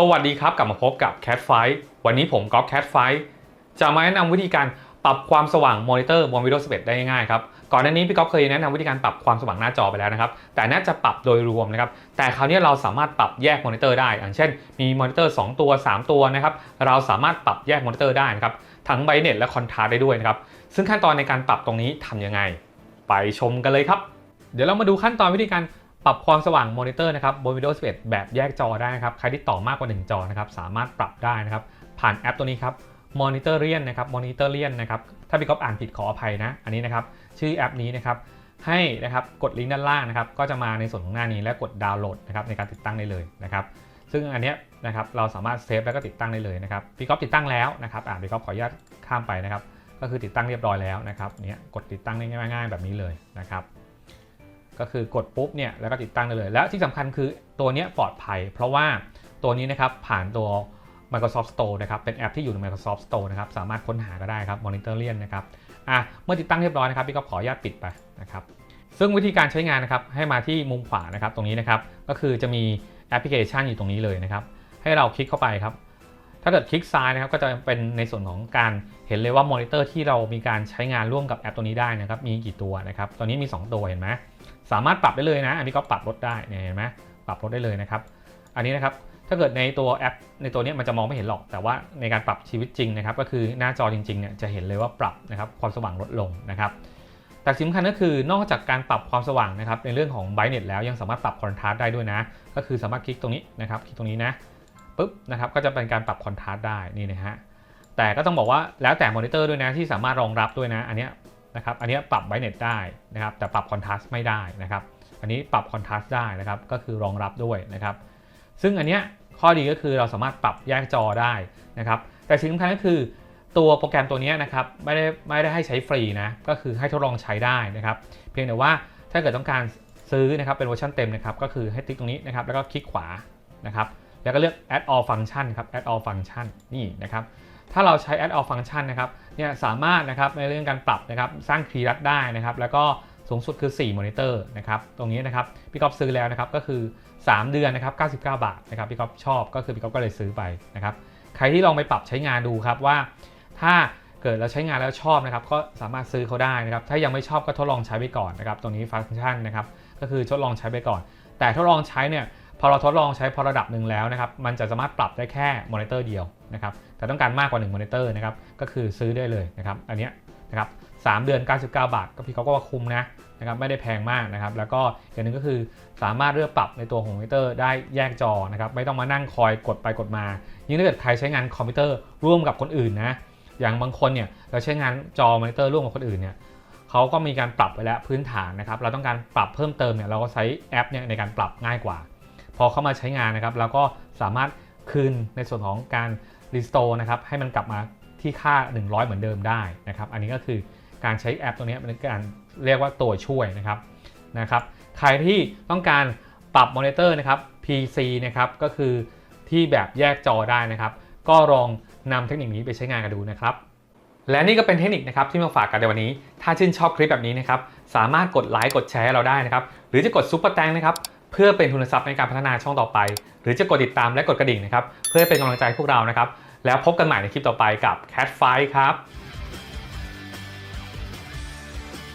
สวัสดีครับกลับมาพบกับ Cat Fight วันนี้ผมก๊อฟ Cat f i จะมาแนะนำวิธีการปรับความสว่างมอนิเตอร์บน Windows 11 ได้ง่ายครับ ก่อนหน้านี้พี่ก๊อฟเคยแนะนำวิธีการปรับความสว่างหน้าจอไปแล้วนะครับ แต่น่าจะปรับโดยรวมนะครับ แต่คราวนี้เราสามารถปรับแยกมอนิเตอร์ได้ อย่างเช่น มีมอนิเตอร์ 2 ตัว 3 ตัวนะครับ เราสามารถปรับแยกมอนิเตอร์ได้นะครับ ทั้งไบเน็ตและคอนทราได้ด้วยนะครับ ซึ่งขั้นตอนในการปรับตรงนี้ทำยังไง ไปชมกันเลยครับ เดี๋ยวเรามาดูขั้นตอนวิธีการ ปรับความสว่างมอนิเตอร์นะครับบน Windows 11 แบบแยกจอได้นะครับ ใครที่ต่อมากกว่า 1 จอนะครับ สามารถปรับได้นะครับ ผ่านแอปตัวนี้ครับ Monitorian นนะครับ Monitorian นนะครับ ถ้าพี่ก๊อฟอ่านผิดขออภัยนะ อันนี้นะครับ ชื่อแอปนี้นะครับให้นะครับกดลิงก์ด้านล่างนะครับ ก็จะมาในส่วนของหน้านี้และกดดาวน์โหลดนะครับในการติดตั้งได้เลยนะครับ ซึ่งอันนี้นะครับเราสามารถเซฟแล้วก็ติดตั้งได้เลยนะครับพี่ก๊อฟติดตั้งแล้วนะครับอ่านพี่ก๊อฟขออนุญาตข้ามไปนะครับ ก็คือติดตั้งเรียบร้อยแล้วนะครับเนี่ยกดติดตั้งได้ง่ายๆแบบนี้เลยนะครับ ก็คือกดปุ๊บเนี่ยแล้วก็ติดตั้งได้เลย และที่สำคัญคือตัวนี้ปลอดภัย เพราะว่าตัวนี้นะครับผ่านตัว Microsoft Store นะครับเป็นแอปที่อยู่ใน Microsoft Store นะครับสามารถค้นหาก็ได้ครับ Monitorian นะครับอะเมื่อติดตั้งเรียบร้อยนะครับพี่ก็ขออนุญาตปิดไปนะครับซึ่งวิธีการใช้งานนะครับให้มาที่มุมขวานะครับตรงนี้นะครับก็คือจะมีแอปพลิเคชันอยู่ตรงนี้เลยนะครับให้เราคลิกเข้าไปครับถ้าเกิดคลิกซ้ายนะครับก็จะเป็นในส่วนของการเห็นเลยว่ามอนิเตอร์ที่เรามีการใช้งานร่วมกับแอปตัวนี้ได้นะครับมีกี่ตัวนะครับตอนนี้มี 2 ตัวเห็นไหม สามารถปรับได้เลยนะ อันนี้ก็ปรับลดได้เห็นไหมปรับลดได้เลยนะครับ อันนี้นะครับถ้าเกิดในตัวแอปในตัวนี้มันจะมองไม่เห็นหรอก แต่ว่าในการปรับชีวิตจริงนะครับ ก็คือหน้าจอจริงๆเนี่ยจะเห็นเลยว่าปรับนะครับความสว่างลดลงนะครับแต่สิ่งสำคัญก็คือนอกจากการปรับความสว่างนะครับในเรื่องของ brightness แล้วยังสามารถปรับ contrast ได้ด้วยนะ ก็คือสามารถคลิกตรงนี้นะครับคลิกตรงนี้นะปุ๊บนะครับก็จะเป็นการปรับ contrast ได้นี่นะฮะแต่ก็ต้องบอกว่าแล้วแต่มอนิเตอร์ด้วยนะที่สามารถรองรับด้วยนะ อันนี้ นะครับ อันนี้ปรับ brightness ได้นะครับ แต่ปรับ contrast ไม่ได้นะครับ อันนี้ปรับ contrast ได้นะครับ ก็คือรองรับด้วยนะครับ ซึ่งอันเนี้ยข้อดีก็คือเราสามารถปรับแยกจอได้นะครับ แต่สิ่งสำคัญก็คือตัวโปรแกรมตัวนี้นะครับไม่ได้ไม่ได้ให้ใช้ฟรีนะ ก็คือให้ทดลองใช้ได้นะครับ เพียงแต่ว่าถ้าเกิดต้องการซื้อนะครับเป็นเวอร์ชันเต็มนะครับ ก็คือให้ติ๊กตรงนี้นะครับ แล้วก็คลิกขวานะครับ แล้วก็เลือก add all function ครับ add all function นี่นะครับ ถ้าเราใช้ add all function นะครับเนี่ยสามารถนะครับในเรื่องการปรับนะครับสร้างคีย์รัดได้นะครับ แล้วก็สูงสุดคือ 4 มอนิเตอร์นะครับ ตรงนี้นะครับพี่ก๊อฟซื้อแล้วนะครับก็คือ 3 เดือนนะครับ99 บาทนะครับพี่ก๊อฟชอบก็คือพี่ก๊อฟก็เลยซื้อไปนะครับใครที่ลองไปปรับใช้งานดูครับว่า ถ้าเกิดเราใช้งานแล้วชอบนะครับก็สามารถซื้อเขาได้นะครับถ้ายังไม่ชอบก็ทดลองใช้ไปก่อนนะครับตรงนี้ฟังก์ชันนะครับก็คือทดลองใช้ไปก่อน แต่ทดลองใช้เนี่ย พอเราทดลองใช้พอระดับหนึ่งแล้วนะครับ มันจะสามารถปรับได้แค่มอนิเตอร์เดียวนะครับ แต่ต้องการมากกว่า1มอนิเตอร์นะครับ ก็คือซื้อได้เลยนะครับ อันนี้นะครับสเดือน 99 บาท ก็พี่เขาก็ว่าคุ้มนะนะครับ ไม่ได้แพงมากนะครับ แล้วก็อย่างหนึ่งก็คือสามารถเลือกปรับในตัวของมอนิเตอร์ได้แยกจอนะครับ ไม่ต้องมานั่งคอยกดไปกดมา ยิ่งถ้าเกิดใครใช้งานคอมพิวเตอร์ร่วมกับคนอื่นนะ อย่างบางคนเนี่ยเราใช้งานจอมอนิเตอร์ร่วมกับคนอื่นเนี่ยเขาก็มีการปรับไปแล้วพื้นฐานนะครับ เราต้องการปรับเพิ่มเติมเนี่ยเราก็ใช้แอปเนี่ยในการปรับง่ายกว่า พอเข้ามาใช้งานนะครับเราก็สามารถคืนในส่วนของการรีสโตร์นะครับให้มันกลับมาที่ค่า 100 เหมือนเดิมได้นะครับอันนี้ก็คือการใช้แอปตัวนี้เป็นการเรียกว่าตัวช่วยนะครับนะครับใครที่ต้องการปรับมอนิเตอร์นะครับ PC นะครับก็คือที่แบบแยกจอได้นะครับ ก็ลองนำเทคนิคนี้ไปใช้งานกันดูนะครับ และนี่ก็เป็นเทคนิคนะครับที่มาฝากกันในวันนี้ ถ้าชื่นชอบคลิปแบบนี้นะครับสามารถกดไลค์กดแชร์เราได้นะครับ หรือจะกดซุปเปอร์แตงนะครับ พื่อเป็นทุนทรัพย์ในการพัฒนาช่องต่อไป หรือจะกดติดตามและกดกระดิ่งนะครับ เพื่อเป็นกำลังใจให้พวกเรานะครับ แล้วพบกันใหม่ในคลิปต่อไปกับ Cat Fight ครับ